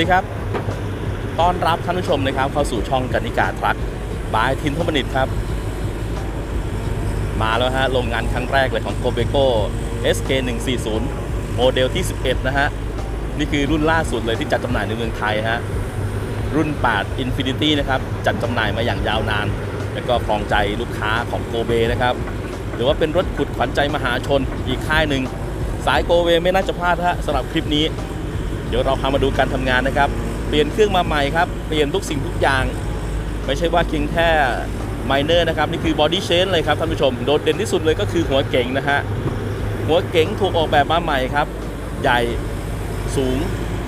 ดีครับ ต้อนรับท่านผู้ชมนะครับ เข้าสู่ช่องกนิกาทรัคบายทินทบนิตครับ มาแล้วฮะ โรงงานครั้งแรกเลยของโกเบโก้ SK 140โมเดลที่ 11 นะฮะ นี่คือรุ่นล่าสุดเลยที่จัดจำหน่ายในเมืองไทยฮะ รุ่น 8 Infinity นะครับ จัดจำหน่ายมาอย่างยาวนาน แล้วก็ครองใจลูกค้าของโกเบนะครับ หรือว่าเป็นรถขุดขวัญใจมหาชนอีกค่ายหนึ่งสายโกเบไม่น่าจะพลาดฮะสำหรับคลิปนี้ เดี๋ยวเราพามาดูการทำงานนะครับ เปลี่ยนเครื่องมาใหม่ครับ เปลี่ยนทุกสิ่งทุกอย่าง ไม่ใช่ว่าเพียงแค่ไมเนอร์นะครับ นี่คือบอดี้เชนเลยครับท่านผู้ชม โดดเด่นที่สุดเลยก็คือหัวเก๋งนะฮะ หัวเก๋งถูกออกแบบมาใหม่ครับ ใหญ่ สูง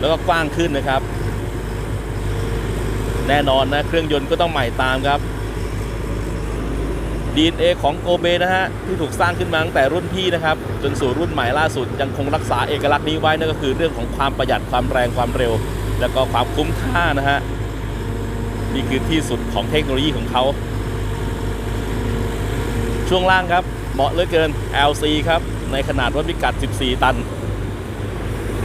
แล้วก็กว้างขึ้นนะครับ แน่นอนนะ เครื่องยนต์ก็ต้องใหม่ตามครับ DNA ของโกเบนะฮะที่ถูกสร้างขึ้นมาตั้งแต่รุ่นพี่นะครับจนสู่รุ่นใหม่ล่าสุดยังคงรักษาเอกลักษณ์นี้ไว้นั่นก็คือเรื่องของความประหยัดความแรงความเร็ว แล้วก็ความคุ้มค่านะฮะนี่คือที่สุดของเทคโนโลยีของเขา ช่วงล่างครับเหมาะเหลือเกิน LC ครับในขนาดรถพิกัด 14 ตัน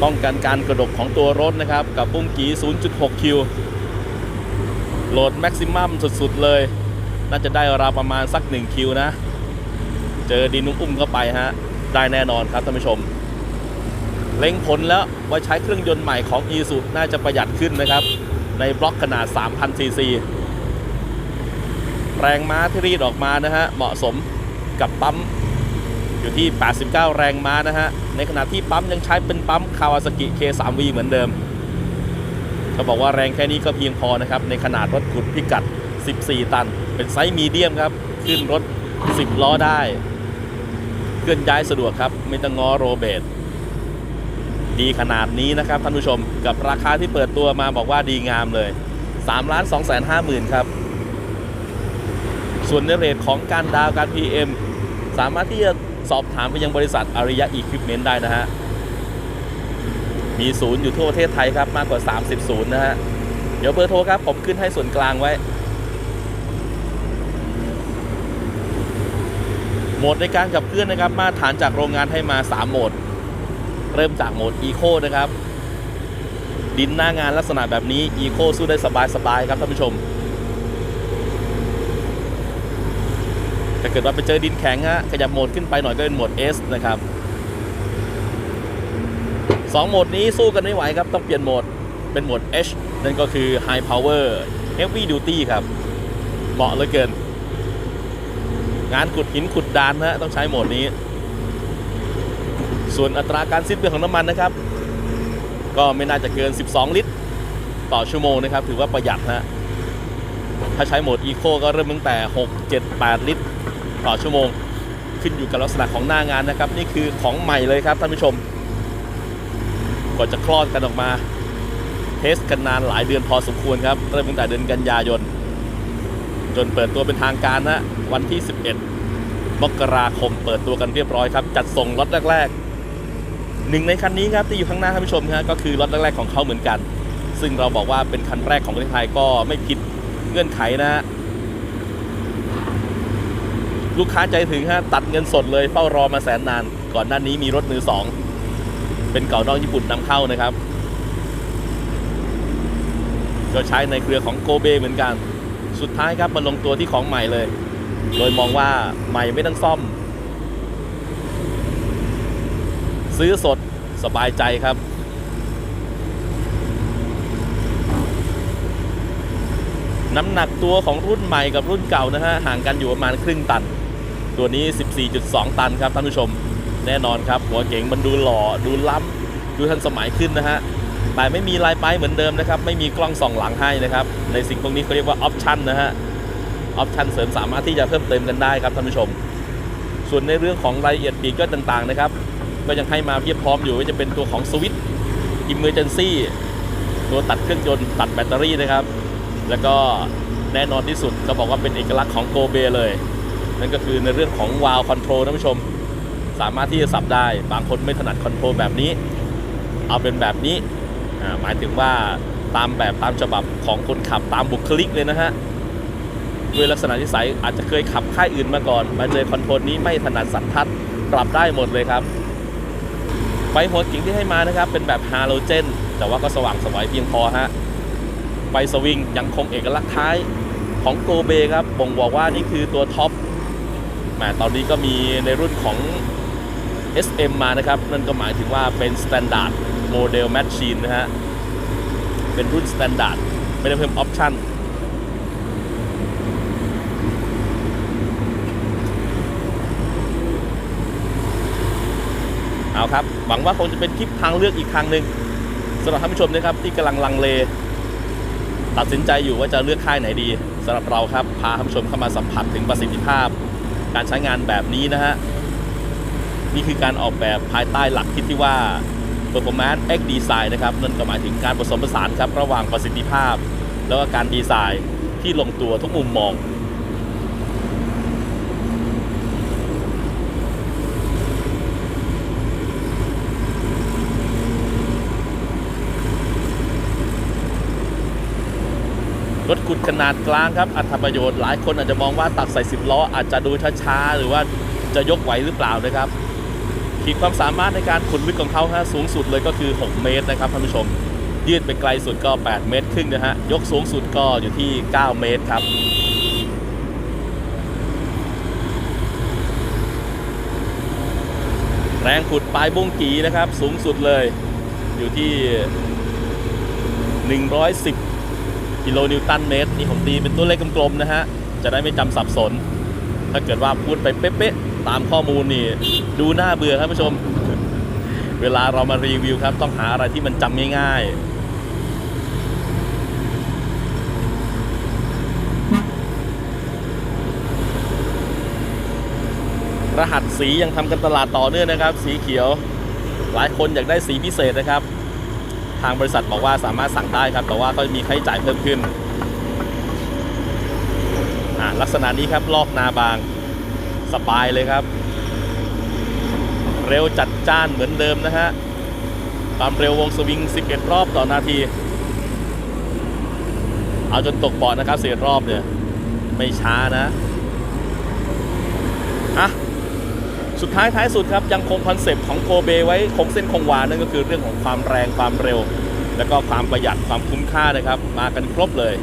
ป้องกันการกระดกของตัวรถนะครับ กับบุ้งกี 0.6 คิว โหลดแม็กซิมัมสุด ๆ เลย น่าจะได้ราวประมาณสัก 1 คิวนะ เจอดินุ่มอุ้มเข้าไปฮะ ได้แน่นอนครับท่านผู้ชม เล็งผลแล้วว่าใช้เครื่องยนต์ใหม่ของ e s u น่าจะประหยัดขึ้นนะครับ ในบล็อกขนาด 3,000ซีซีแรงม้าที่รีดออกมานะฮะ เหมาะสมกับปั๊มอยู่ที่ 89 แรงม้านะฮะ ในขณะที่ปั๊มยังใช้เป็นปั๊มคาวาซากิ K3V เหมือนเดิมเขาบอกว่าแรงแค่นี้ก็เพียงพอนะครับ ในขนาดรถขุดพิกัด 14 ตัน เป็นไซส์มีเดียมครับ ขึ้นรถ 10 ล้อได้ เคลื่อนย้ายสะดวกครับ ไม่ต้องง้อโรเบตดีขนาดนี้นะครับท่านผู้ชมกับราคาที่เปิดตัวมาบอกว่าดีงามเลย3ล้าน2แสน5หมื่นครับ ส่วนในเรทของการดาวน์การ PM สามารถที่จะสอบถามไปยังบริษัทอาริยะอีควิปเมนต์ได้นะฮะ มีศูนย์อยู่ทั่วประเทศไทยครับ มากกว่า 30 ศูนย์นะฮะ เดี๋ยวเบอร์โทรครับ ผมขึ้นให้ส่วนกลางไว้ โหมดในการขับเคลื่อนนะครับ มาตรฐานจากโรงงานให้มา 3 โหมด เริ่มจากโหมด Eco นะครับ ดินหน้างานลักษณะแบบนี้ Eco สู้ได้สบายๆครับท่านผู้ชมถ้าเกิดว่าไปเจอดินแข็งฮะขยับโหมดขึ้นไปหน่อยก็เป็นโหมด S นะครับสองโหมดนี้สู้กันไม่ไหวครับ ต้องเปลี่ยนโหมดเป็นโหมด H นั่นก็คือ High Power Heavy Duty ครับ เหมาะเหลือเกิน งานขุดหินขุดดานนะต้องใช้โหมดนี้ ส่วนอัตราการสิ้นเปลืองของน้ำมันนะครับ ก็ไม่น่าจะเกิน 12 ลิตร ต่อชั่วโมงนะครับ ถือว่าประหยัดนะถ้าใช้โหมด Eco ก็เริ่มตั้งแต่ 6 7 8 ลิตร ต่อชั่วโมง ขึ้นอยู่กับลักษณะของหน้างานนะครับ นี่คือของใหม่เลยครับท่านผู้ชมกว่าจะคลอดกันออกมา เทสกันนานหลายเดือนพอสมควรครับ เริ่มตั้งแต่เดือนกันยายน จนเปิดตัวเป็นทางการนะวันที่ 11 มกราคมเปิดตัวกันเรียบร้อยครับ จัดส่งรถแรกๆหนึ่งในคันนี้ครับที่อยู่ข้างหน้าท่านผู้ชมครับก็คือรถแรกๆของเขาเหมือนกัน ซึ่งเราบอกว่าเป็นคันแรกของประเทศไทยก็ไม่ผิดเงื่อนไขนะฮะลูกค้าใจถึงฮะตัดเงินสดเลยเฝ้ารอมาแสนนาน ก่อนหน้านี้มีรถมือสองเป็นเก่านอกญี่ปุ่นนำเข้านะครับก็ใช้ในเครือของโกเบเหมือนกัน สุดท้ายครับมาลงตัวที่ของใหม่เลย โดยมองว่าใหม่ไม่ต้องซ่อม ซื้อสดสบายใจครับน้ำหนักตัวของรุ่นใหม่กับรุ่นเก่านะฮะห่างกันอยู่ประมาณครึ่งตัน ตัวนี้ 14.2 ตันครับท่านผู้ชม แน่นอนครับ หัวเก๋งมันดูหล่อดูล้ำดูทันสมัยขึ้นนะฮะ แต่ไม่มีลายป้ายเหมือนเดิมนะครับ ไม่มีกล้องส่องหลังให้นะครับ ในสิ่งพวกนี้เขาเรียกว่าออปชันนะฮะ ออปชันเสริมสามารถที่จะเพิ่มเติมกันได้ครับท่านผู้ชม ส่วนในเรื่องของรายละเอียดปีกเก็ต่างๆนะครับ ก็ยังให้มาเพียบพร้อมอยู่ว่าจะเป็นตัวของสวิตช์อิมเมอร์เจนซี่ตัวตัดเครื่องยนต์ตัดแบตเตอรี่นะครับ แล้วก็แน่นอนที่สุดก็บอกว่าเป็นเอกลักษณ์ของโกเบเลย นั่นก็คือในเรื่องของวาล์วคอนโทรลท่านผู้ชม สามารถที่จะสับได้ บางคนไม่ถนัดคอนโทรลแบบนี้ เอาเป็นแบบนี้ หมายถึงว่าตามแบบตามฉบับของคนขับตามบุคลิกเลยนะฮะด้วยลักษณะนิสัยอาจจะเคยขับค่ายอื่นมาก่อน มาเจอคอนโทรลนี้ไม่ถนัดสันทัดปรับได้หมดเลยครับ ไฟหัวกิ่งที่ให้มานะครับ เป็นแบบฮาโลเจน แต่ว่าก็สว่างสวยเพียงพอฮะไฟสวิงยังคงเอกลักษณ์ท้ายของโกเบครับบ่งบอกว่านี่คือตัวท็อปแหมตอนนี้ก็มีในรุ่นของ SM มานะครับ นั่นก็หมายถึงว่าเป็น Standard Model Machine น โมเดลแมชชีนนะฮะ เป็นรุ่น Standard ไม่ได้เพิ่มออปชั่นเอาครับ หวังว่าคงจะเป็นคลิปทางเลือกอีกทางหนึ่งสำหรับท่านผู้ชมนะครับที่กำลังลังเล ตัดสินใจอยู่ว่าจะเลือกค่ายไหนดีสำหรับเราครับ พาท่านผู้ชมเข้ามาสัมผัสถึงประสิทธิภาพ การใช้งานแบบนี้นะฮะ นี่คือการออกแบบภายใต้หลักคิดที่ว่า performance x design นะครับนั่นก็หมายถึงการผสมผสานครับระหว่างประสิทธิภาพ แล้วก็การดีไซน์ที่ลงตัวทุกมุมมองรถขุดขนาดกลางครับอัตประโยชน์หลายคนอาจจะมองว่าตักใส่10ล้ออาจจะดูช้าๆ หรือว่าจะยกไหวหรือเปล่านะครับ ขีดความสามารถในการขุดลึกของเขาฮะสูงสุดเลยก็คือ 6 เมตรนะครับท่านผู้ชม ยืดไปไกลสุดก็ 8 เมตรครึ่งนะฮะยกสูงสุดก็อยู่ที่ 9 เมตรครับแรงขุดปลายบุ้งกีนะครับ สูงสุดเลยอยู่ที่ 110 กิโลนิวตันเมตร นี่ผมตีเป็นตัวเลขกลมๆนะฮะ จะได้ไม่จำสับสน ถ้าเกิดว่าพูดไปเป๊ะๆ ตามข้อมูลนี่ดูน่าเบื่อครับผู้ชม เวลาเรามารีวิวครับ ต้องหาอะไรที่มันจำง่ายๆรหัสสียังทำกันตลาดต่อเนื่องนะครับ สีเขียว หลายคนอยากได้สีพิเศษนะครับ ทางบริษัทบอกว่าสามารถสั่งได้ครับ แต่ว่าก็มีค่าใช้จ่ายเพิ่มขึ้นลักษณะนี้ครับลอกนาบาง สบายเลยครับ เร็วจัดจ้านเหมือนเดิมนะฮะความเร็ววงสวิง 11 รอบต่อนาที เอาจนตกเบาะนะครับ11รอบเนี่ย ไม่ช้านะอะสุดท้ายท้ายสุดครับ ยังคงคอนเซปต์ของโกเบไว้คงเส้นคงวานั่นก็คือเรื่องของความแรงความเร็ว แล้วก็ความประหยัดความคุ้มค่านะครับ มากันครบเลย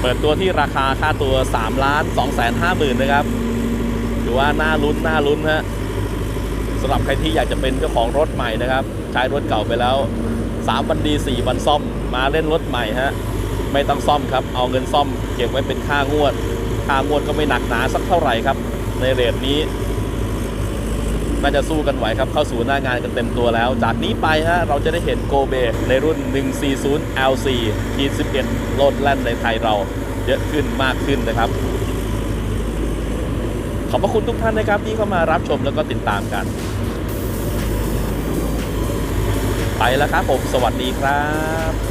เปิดตัวที่ราคาค่าตัว3ล้าน2แสน5หมื่นนะครับถือว่าน่าลุ้นน่าลุ้นฮะสำหรับใครที่อยากจะเป็นเจ้าของรถใหม่นะครับ ใช้รถเก่าไปแล้ว 3 วันดี 4 วันซ่อม มาเล่นรถใหม่ฮะไม่ต้องซ่อมครับ เอาเงินซ่อมเก็บไว้เป็นค่างวด ค่างวดก็ไม่หนักหนาสักเท่าไหร่ครับ ในเรทนี้ น่าจะสู้กันไหวครับ เข้าสู่หน้างานกันเต็มตัวแล้ว จากนี้ไปฮะเราจะได้เห็นโกเบในรุ่น 140 LC ขีด11โลดแล่นในไทยเราเยอะขึ้นมากขึ้นนะครับ ขอบพระคุณทุกท่านนะครับที่เข้ามารับชมแล้วก็ติดตามกัน ไปแล้วครับผม สวัสดีครับ